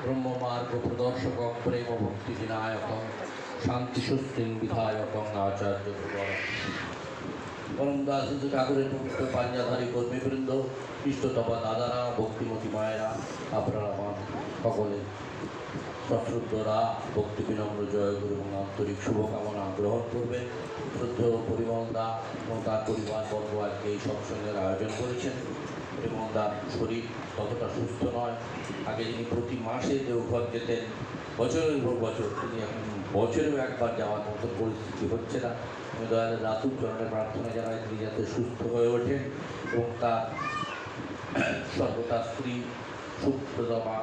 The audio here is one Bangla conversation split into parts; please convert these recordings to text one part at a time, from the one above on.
ব্রহ্মমার্গ প্রদর্শকং প্রেম ভক্তি বিনায়কং শান্তি সুস্থিন বিধায়কং আচার্য পরম ঠাকুরের পবিত্র পাঞ্জাধারী কর্মীবৃন্দ ইষ্টতপা দাদারা ভক্তিমতী মায়েরা আপনারা আমার সকলে সশ্রদ্ধরা ভক্তি বিনম্র জয়গুরু এবং আন্তরিক শুভকামনা গ্রহণ করবেন শ্রদ্ধেয় পরিমল দা এবং তার পরিবার বর্গ আজকে এই সৎসঙ্গের আয়োজন করেছেন পরিমল তার শরীর ততটা সুস্থ নয়। আগে যিনি প্রতি মাসে দেওঘর যেতেন, বছরের পর বছর, তিনি এখন বছরেও একবার যাওয়ার মতো পরিস্থিতি হচ্ছে না। আমি দয়ালে রাতুর চরণে প্রার্থনা জানাই, তিনি যাতে সুস্থ হয়ে ওঠেন এবং তার সর্বদা স্ত্রী সুপ্রদমা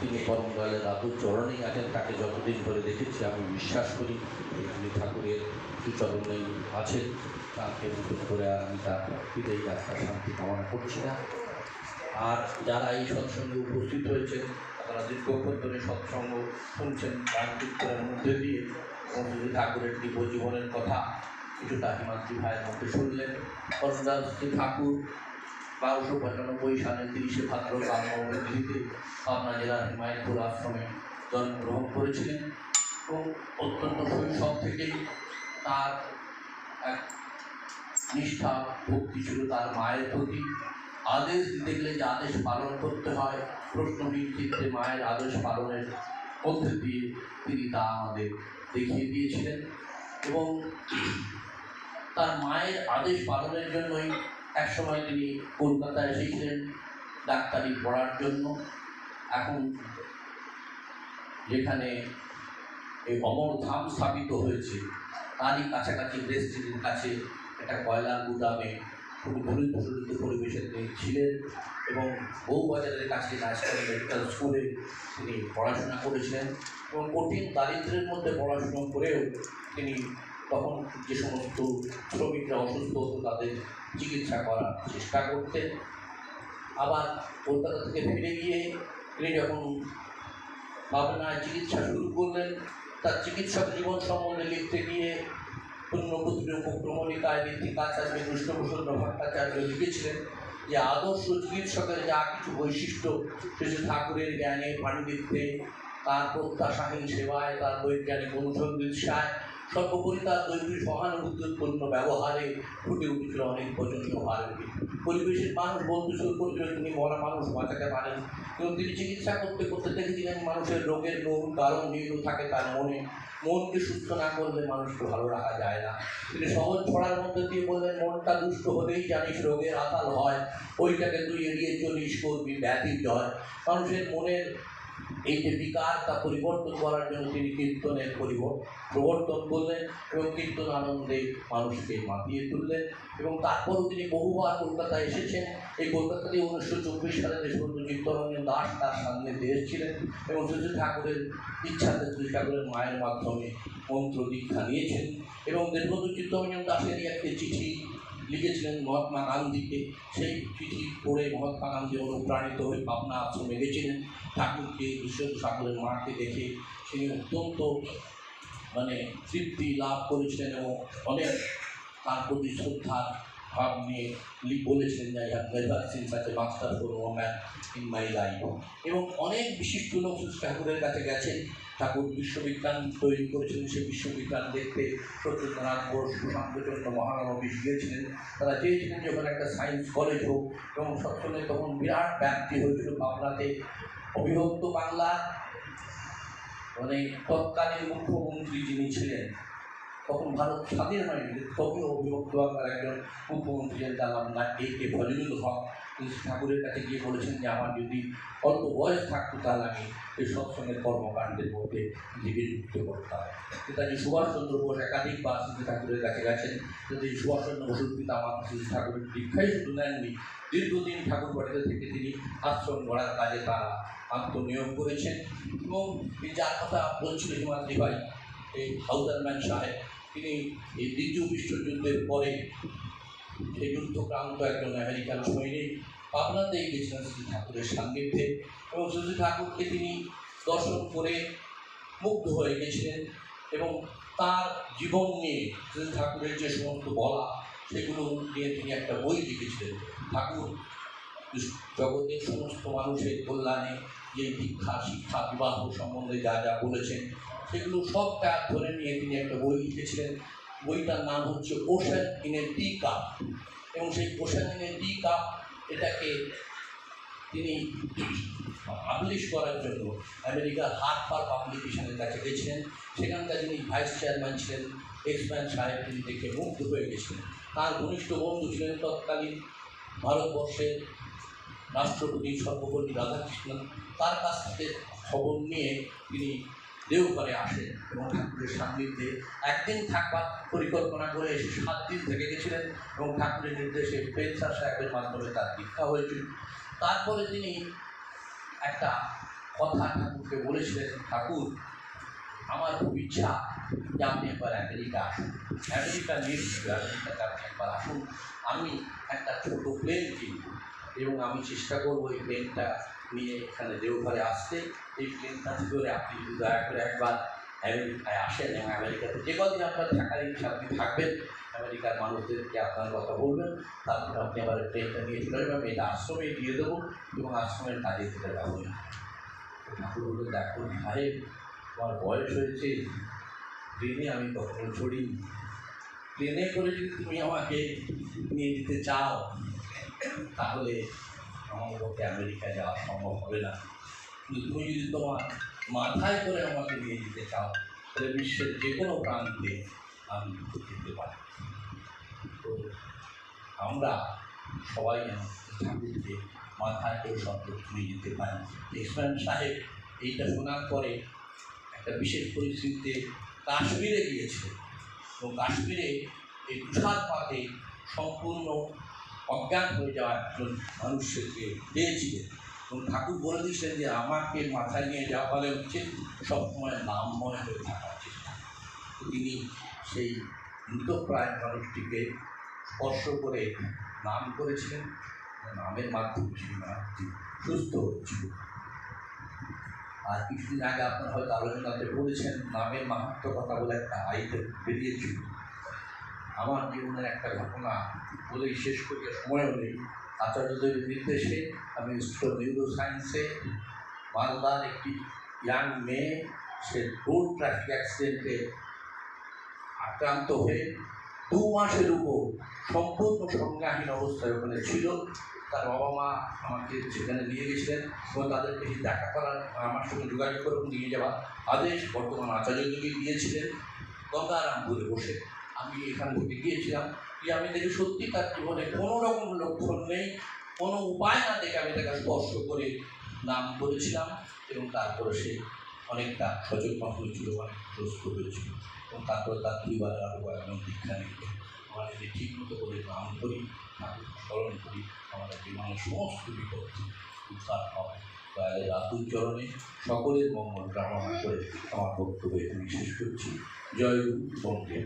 তিনি পরম দয়ালের রাতুর চরণেই আছেন, তাকে যতদিন ধরে দেখেছি, আমি বিশ্বাস করি তিনি ঠাকুরের সুচরণেই আছেন। তাকে নতুন করে আমি তার হৃদয় আত্মার শান্তি কামনা করছি না। আর যারা এই সৎসঙ্গে উপস্থিত হয়েছেন, তারা দীর্ঘক্ষণ ধরে সৎসঙ্গ শুনছেন, গান মধ্যে দিয়ে মন্দির ঠাকুরের দিব্য জীবনের কথা কিছুটা হিমাদ্রি ভাইয়ের মধ্যে শুনলেন। শ্রী ঠাকুর বারোশো পঁচানব্বই সালের তিরিশে ভাদ্র বাংলাদিতে পাবনা জেলার হিমায়তপুর আশ্রমে জন্মগ্রহণ করেছিলেন এবং অত্যন্ত শৈশব থেকেই তার এক নিষ্ঠা, ভক্তি ছিল তার মায়ের প্রতি। আদেশ দিতে গেলে যে আদেশ পালন করতে হয় প্রশ্নহীন চিত্রে মায়ের আদেশ পালনের মধ্যে দিয়ে তিনি তা আমাদের দেখিয়ে দিয়েছিলেন এবং তার মায়ের আদেশ পালনের জন্যই একসময় তিনি কলকাতায় এসেছিলেন ডাক্তারি পড়ার জন্য, এখন যেখানে এই অমর ধাম স্থাপিত হয়েছে, তারই কাছাকাছি ব্রেস্টিনের কাছে একটা কয়লার গুদামে খুব দরিদ্র দরিদ্র পরিবেশে তিনি ছিলেন এবং বউবাজারের কাছে ন্যাশনাল মেডিকেল স্কুলে তিনি পড়াশোনা করেছিলেন এবং কঠিন দারিদ্র্যের মধ্যে পড়াশোনা করেও তিনি তখন যে সমস্ত শ্রমিকরা অসুস্থ হতো তাদের চিকিৎসা করার চেষ্টা করতেন। আবার কলকাতা থেকে ফিরে গিয়ে তিনি যখন ভাবনায় চিকিৎসা শুরু করলেন, তার চিকিৎসক জীবন সম্বন্ধে লিখতে গিয়ে পুণ্যপুত্রী উপক্রমণিকায় ঋত্বিক আচার্য কৃষ্ণপ্রসন্ন ভট্টাচার্য লিখেছিলেন যে আদর্শ চিকিৎসকের যা কিছু বৈশিষ্ট্য শ্রী ঠাকুরের জ্ঞানে, পাণ্ডিত্যে, তার প্রত্যাশাহীন সেবায়, তার বৈজ্ঞানিক অনুসন্ধিৎসায় সর্বোপরি তার দৈবিক সহানুভূতি উৎপন্ন ব্যবহারে ফুটে উঠেছিল অনেক প্রচণ্ড ভারতী পরিবেশের মানুষ বলতে শুরু করেছিল তিনি মরা মানুষ বাঁচাতে পারেন। এবং তিনি চিকিৎসা করতে করতে দেখেছিলেন মানুষের রোগের মূল কারণ নিহিত থাকে তার মনে। মনকে সুস্থ না করলে মানুষকে ভালো রাখা যায় না। তিনি সহজ ছড়ার মধ্যে দিয়ে বললেন, মনটা দুষ্ট হলেই জানিস রোগের আতাল হয়। ওইটাকে তুই এড়িয়ে চলিস, করবি ব্যাধি জয় মানুষের মনের এই যে বিকার তা পরিবর্তন করার জন্য তিনি কীর্তনের পরিবর্তন প্রবর্তন করলেন এবং কীর্তন আনন্দে মানুষকে মাতিয়ে তুললেন এবং তারপরও তিনি বহুবার কলকাতায় এসেছেন। এই কলকাতাতে উনিশশো চব্বিশ সালে দেশবন্ধু চিত্তরঞ্জন দাস তার সামনে দেশ ছিলেন এবং শ্রী ঠাকুরের ইচ্ছাতে শ্রী ঠাকুরের মায়ের মাধ্যমে মন্ত্র দীক্ষা নিয়েছেন এবং দেশবন্ধু চিত্তরঞ্জন দাসেরই একটি চিঠি লিখেছিলেন মহাত্মা গান্ধীকে। সেই চিঠি পড়ে মহাত্মা গান্ধী অনুপ্রাণিত হয়ে পাবনা আশ্রমে গেছিলেন। ঠাকুরকে বিশ্বজিৎ ঠাকুরের মাকে দেখে তিনি অত্যন্ত মানে তৃপ্তি লাভ করেছিলেন এবং অনেক তার প্রতি শ্রদ্ধার ভাব নিয়ে বলেছিলেন যে have never seen such a master for woman in my life এবং অনেক বিশিষ্ট লোক ঠাকুরের কাছে গেছেন। ঠাকুর বিশ্ববিজ্ঞান তৈরি করেছিলেন সেই বিশ্ববিজ্ঞান দেখতে সত্যেন্দ্রনাথ বোস, সুশান্তচন্দ্র মহানবীশ গিয়েছিলেন। তারা চেয়েছিলেন যে ওখানে একটা সায়েন্স কলেজ হোক, এবং সৎসঙ্গে তখন বিরাট ব্যাপ্তি হয়েছিল বাংলাতে অবিভক্ত বাংলা মানে তৎকালীন মুখ্যমন্ত্রী যিনি ছিলেন তখন ভারত স্বাধীন হয়নি তবে অবিভক্ত বাংলার একজন মুখ্যমন্ত্রী তার না এ কে ফজলুল হক তিনি ঠাকুরের কাছে গিয়ে বলেছেন যে আমার যদি অল্প বয়স থাকতো তাহলে আমি এই সৎসঙ্গের কর্মকাণ্ডের মধ্যে যুক্ত করতাম। নেতাজি সুভাষচন্দ্র বোস একাধিকবার শ্রী ঠাকুরের কাছে গেছেন। নেতাজি সুভাষচন্দ্র বসুর পিতা মাতা শ্রী ঠাকুরের দীক্ষাই শুধু নেননি, দীর্ঘদিন ঠাকুর বাড়িতে থেকে তিনি আশ্রম গড়ার কাজে তারা আত্মনিয়োগ করেছেন। এবং যার কথা বলছিল হিমাদ্রি ভাই, এই হাউদারম্যান সাহেব তিনি এই দ্বিতীয় বিশ্বযুদ্ধের পরে সেই যুদ্ধক্রান্ত একজন আমেরিকান সৈনিক পাবনাতেই গেছিলেন শ্রী ঠাকুরের সান্নিধ্যে এবং শ্রী ঠাকুরকে তিনি দর্শন করে মুগ্ধ হয়ে গেছিলেন এবং তার জীবন নিয়ে শ্রী ঠাকুরের যে সমস্ত বলা, সেগুলো নিয়ে তিনি একটা বই লিখেছিলেন। ঠাকুর জগতের সমস্ত মানুষের কল্যাণে যে দীক্ষা শিক্ষা, বিবাহ সম্বন্ধে যা যা বলেছেন, সেগুলো সবটা ধরে নিয়ে তিনি একটা বই লিখেছিলেন। বইটার নাম হচ্ছে ocean in a tea cup এবং সেই ocean in a tea cup এটাকে তিনি পাবলিশ করার জন্য আমেরিকার হার্ট পার পাবলিকেশনের কাছে গেছিলেন। সেখানকার যিনি ভাইস চেয়ারম্যান ছিলেন এক্সম্যান সাহেব, তিনি দেখে মুগ্ধ হয়ে গেছিলেন। তার ঘনিষ্ঠ বন্ধু ছিলেন তৎকালীন ভারতবর্ষের রাষ্ট্রপতি, সর্বপল্লী রাধাকৃষ্ণন তার কাছ থেকে খবর নিয়ে তিনি দেওঘরে আসেন এবং ঠাকুরের সান্নিধ্যে একদিন থাকবার পরিকল্পনা করে এসে সাত দিন থেকে গেছিলেন এবং ঠাকুরের নির্দেশে পেন্সার সাহেবের মাধ্যমে তার দীক্ষা হয়েছিল। তারপরে তিনি একটা কথা ঠাকুরকে বলেছিলেন, ঠাকুর, আমার খুব ইচ্ছা যে আপনি একবার আমেরিকা আসুন। আমেরিকা নির্দিষ্ট আমেরিকাতে আপনি একবার আসুন। আমি একটা ছোট প্লেন কিনব। এবং আমি চেষ্টা করব এই প্লেনটা নিয়ে এখানে দেওঘরে আসতে। এই প্লেনটাতে করে আপনি যদি দয়া করে একবার আমেরিকায় আসেন এবং আমেরিকাতে যে কদিন আপনার থাকার ইচ্ছা, আপনি থাকবেন। আমেরিকার মানুষদেরকে আপনার কথা বলবেন। তারপর আপনি আবার প্লেনটা নিয়ে চলে যাবেন এটা আশ্রমে দিয়ে দেবো এবং আশ্রমের কাজে থেকে যাব না। ঠাকুর বলল দেখো ভাই তোমার বয়স হয়েছে। ট্রেনে আমি কখনো চড়িনি। ট্রেনে করে যদি তুমি আমাকে নিয়ে যেতে চাও তাহলে আমার পক্ষে আমেরিকা যাওয়া সম্ভব হবে না। কিন্তু তুমি যদি তোমার মাথায় করে আমাকে নিয়ে যেতে চাও, তাহলে বিশ্বের যে কোনো প্রান্তে আমি যেতে পারি। তো আমরা সবাই যেন ঠাকুরকে মাথায় করে শব্দ নিয়ে যেতে পারি। ইসলাম সাহেব এইটা শোনার পরে একটা বিশেষ পরিস্থিতিতে কাশ্মীরে গিয়েছে এবং কাশ্মীরে এই তুষারপাতে সম্পূর্ণ অজ্ঞান হয়ে যাওয়া একজন মানুষকে পেয়েছিলেন। এবং ঠাকুর বলে দিয়েছিলেন যে, আমাকে মাথায় নিয়ে যাওয়া ফলে হচ্ছে সবসময় নামময় হয়ে থাকার চেষ্টা তিনি সেই মৃতপ্রায় মানুষটিকে স্পর্শ করে নাম করেছিলেন। নামের মাধ্যমে সেই মানুষটি সুস্থ হয়েছিল। আর কিছুদিন আগে আপনার হয়তো আলোচনাতে বলেছেন, নামের মাহাত্ম কথা বলে একটা আইটেম বেরিয়েছিল। আমার জীবনের একটা ঘটনা বলেই শেষ করি সময় নেই। আচার্যদের নির্দেশে আমি স্কুল নিউরো সায়েন্সে মালদার একটি ইয়াং মেয়ে, সে রোড ট্রাফিক অ্যাক্সিডেন্টে আক্রান্ত হয়ে দু মাসের উপর সম্পূর্ণ সংজ্ঞাহীন অবস্থায় ওখানে ছিল। তার বাবা মা আমাকে সেখানে নিয়ে গেছিলেন এবং তাদেরকে দেখা করার, আমার সঙ্গে যোগাযোগ করে নিয়ে যাওয়া আদেশ বর্তমান আচার্যযোগী দিয়েছিলেন। গঙ্গারামপুরে বসে। আমি এখান থেকে গিয়েছিলাম। যে আমি দেখি সত্যি তার জীবনে কোনো রকম লক্ষণ নেই, কোনো উপায় না দেখে আমি তাকে স্পর্শ করে নাম করেছিলাম এবং তারপরে সে অনেকটা সচেতন হয়েছিল, অনেক সুস্থ হয়েছিল এবং তারপরে তার পরিবারের আরও কয়েকজন দীক্ষা নিতে আমরা যদি ঠিক মতো করে নাম করি, ঠাকুর স্মরণ করি, আমাদের জীবনের সমস্ত বিপদ উদ্ধার হয়। দয়ালের রাতুল চরণে সকলের মঙ্গল কামনা করে আমার বক্তব্য এখানে শেষ করছি। জয় বন্দে